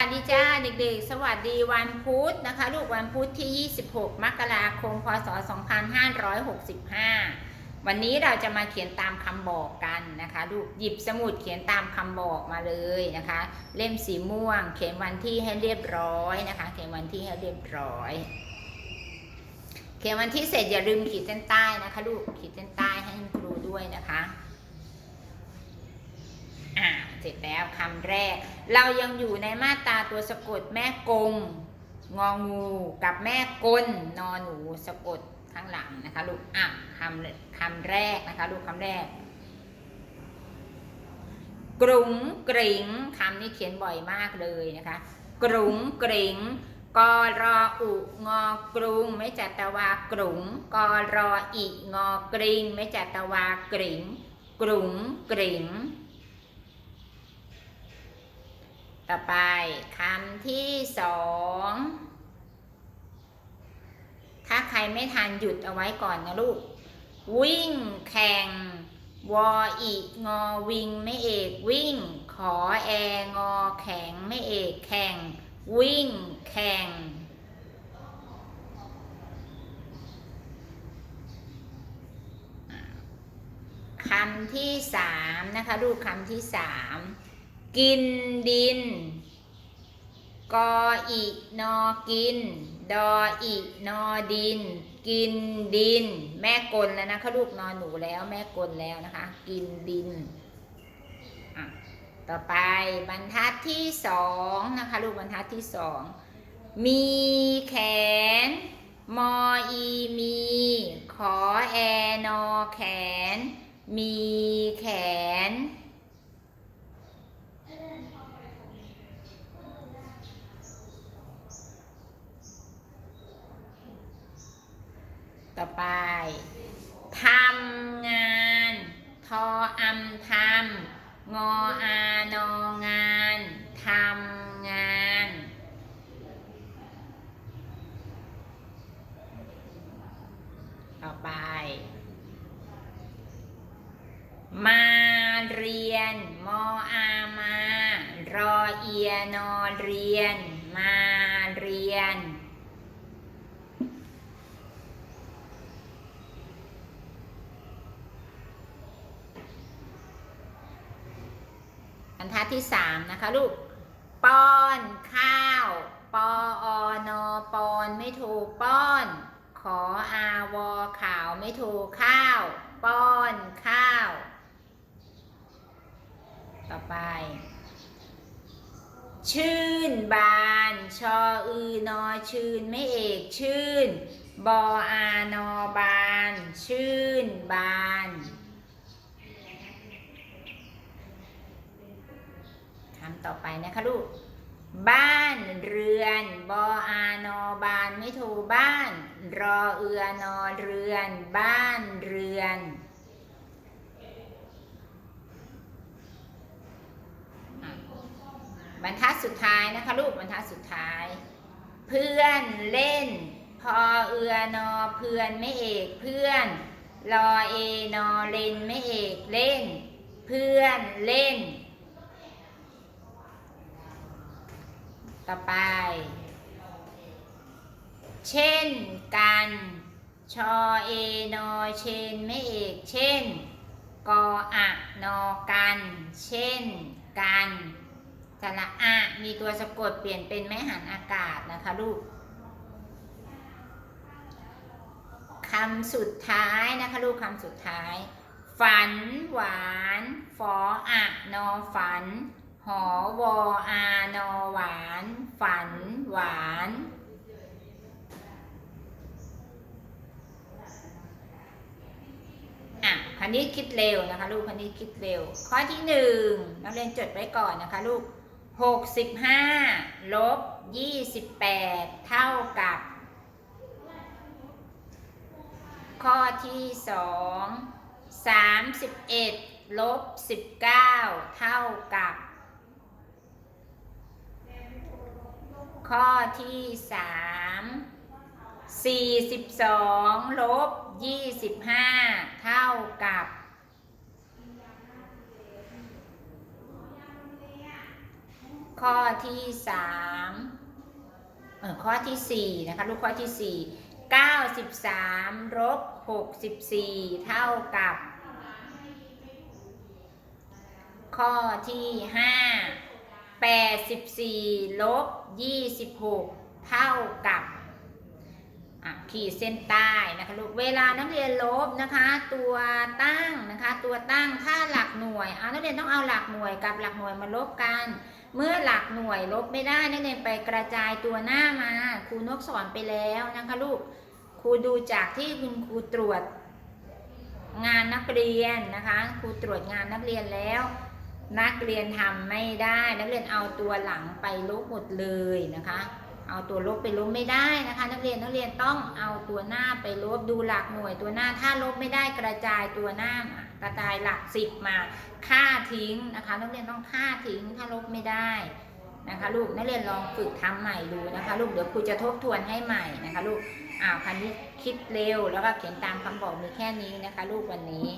สวัสดีจ้าเด็กๆ สวัสดีวันพุธนะคะ ลูกวันพุธที่ 26 มกราคม พศ 2565 วันนี้เราจะมาเขียนตามคำบอกกันนะคะ ลูกหยิบสมุดเขียนตามคำบอกมาเลยนะคะ เล่มสีม่วง เขียนวันที่ให้เรียบร้อยนะคะ เขียนวันที่ให้เรียบร้อย เขียนวันที่เสร็จอย่าลืมขีดเส้นใต้นะคะ ลูกขีดเส้นใต้ให้คุณครูด้วยนะคะ อ่าเส ร็จแล้วคำแรก เรายังอยู่ในมาตราตัวสะกดแม่กงงองูกับแม่กลนอนหนูสะกดข้างหลังนะคะลูกอะคำคำแรกนะคะลูกคำแรกกรุงกริงคำนี้เขียนบ่อยมากเลยนะคะ กรุงกริงกรออุงอกรุงไม่จัตวากรุงกรออีงอกริงไม่จัตวากริงกรุงกริง ต่อไปคำที่สองถ้าใครไม่ทันหยุดเอาไว้ก่อนนะลูก วิ่งแข่ง วออีงอวิงไม่เอกวิ่ง ขอแองอแข็งไม่เอกแข่ง วิ่งแข่งคำที่สามนะคะลูคำที่สาม กินดิน กออีนอกิน ดออีนอดิน กินดิน แม่กลแล้วนะคะลูกนอนหนูแล้วแม่กลแล้วนะคะ กินดิน ต่อไปบรรทัดที่สองนะคะลูกบรรทัดที่สองมีแขน มออีมี ขอแอนอแขน มีแขน ต่อไปทำงาน ทออำทำงออานองานทำงาน ต่อไป มาเรียน มออามารอเอียนอเรียน มาเรียน บรรทัดที่สามนะคะลูกป้อนข้าว ปออนอปอนไม่ถูกป้อน ขออาวอขาวไม่ถูกข้าว ป้อนข้าว ต่อไป ชื่นบานชออือนอชื่นไม่เอกชื่น บออานอบาน ชื่นบานำต่อไปนะคะลูก บ้านเรือนบออานอบานไม่ถูบ้าน รอเอือนอเรือน บ้านเรือน บรรทัดสุดท้ายนะคะลูกบรรทัดสุดท้าย เพื่อนเล่น พอเอือนอเพื่อนไม่เอกเพื่อนรอเอนอเล่นไม่เอกเล่น เพื่อนเล่น ต่อไป เช่นกัน ชอเอนอเชนไม่เอก เช่น กออะนอกัน เช่นกันสระอะมีตัวสะกดเปลี่ยนเป็นแม่หันอากาศนะคะลูกคำสุดท้ายนะคะลูกคำสุดท้าย ฝันหวานฟออะนอฝัน หอวออานอหวาน ฝันหวาน อะคันนี้คิดเร็วนะคะ ลูกคันนี้คิดเร็ว ข้อที่หนึ่งนักเรียนจดไว้ก่อนนะคะลูกหกสิบห้าลบยี่สิบแปดเท่ากับ ข้อที่สองสามสิบเอ็ดลบสิบเก้าเท่ากับ ข้อที่สามสี่สิบสองลบยี่สิบห้าเท่ากับข้อที่สามเออข้อที่สี่นะคะลูกข้อที่สี่เก้าสิบสามลบหกสิบสี่เท่ากับ ข้อที่ห้า แปดสิบสี่ลบยี่สิบหกเท่ากับขีดเส้นใต้นะคะลูก เวลานักเรียนลบนะคะ ตัวตั้งนะคะ ตัวตั้งถ้าหลักหน่วย เอานักเรียนต้องเอาหลักหน่วยกับหลักหน่วยมาลบกัน เมื่อหลักหน่วยลบไม่ได้นักเรียนไปกระจายตัวหน้ามาครูนกสอนไปแล้วนะคะลูก ครูดูจากที่คุณครูตรวจงานนักเรียนนะคะ ครูตรวจงานนักเรียนแล้ว นักเรียนทำไม่ได้ นักเรียนเอาตัวหลังไปลบหมดเลยนะคะ เอาตัวลบไปลบไม่ได้นะคะ นักเรียนนักเรียนต้องเอาตัวหน้าไปลบดูหลักหน่วยตัวหน้าถ้าลบไม่ได้กระจายตัวหน้ากระจายหลักสิบมาค่าทิ้งนะคะ นักเรียนต้องค่าทิ้งถ้าลบไม่ได้นะคะ ลูกนักเรียนลองฝึกทำใหม่ดูนะคะ ลูกเดี๋ยวครูจะทบทวนให้ใหม่นะคะ ลูกอ้าวคันนี้คิดเร็วแล้วก็เขียนตามคำบอกมีแค่นี้นะคะ ลูกวันนี้